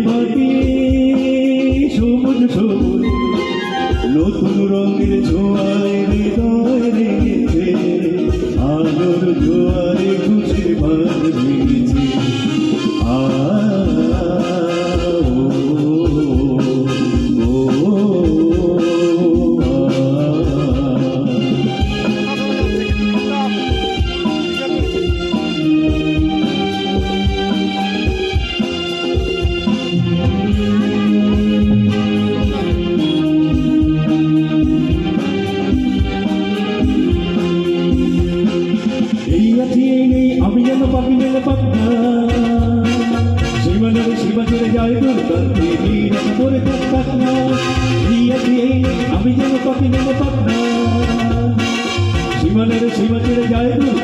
মাটি পাখি মেলে পাখনা সীমানা সীমা চলে যায় দুর্গন্ধে নীর করে পাখনা দিয়ে দিয়ে আমি যেন পাখি মেলে পাখনা সীমানা সীমা চলে যায় দুর্গন্ধে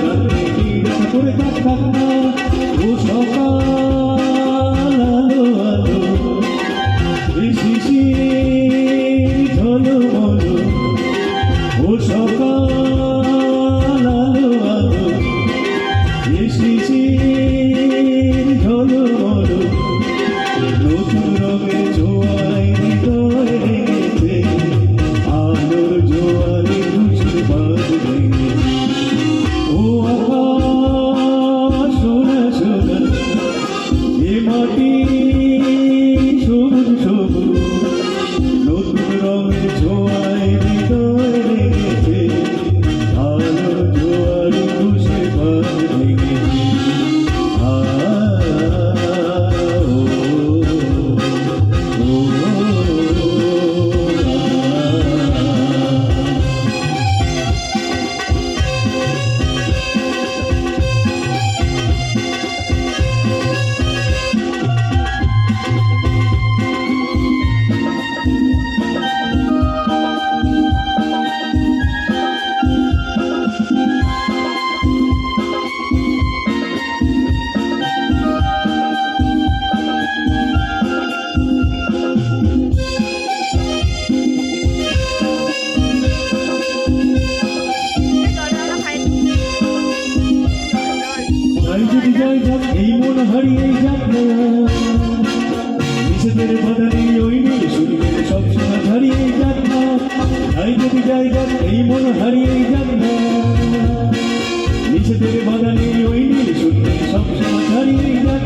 তো হারিয়ে যাব। নিজেদের বাধা নেই ওই নেই শরীরের সব সময় হারিয়ে যাব। না তাই যদি জায়গা এই মন হারিয়ে যাব। না নিজেদের বাধা নেই ওই নেই শরীরের সব সময় হারিয়ে যাব।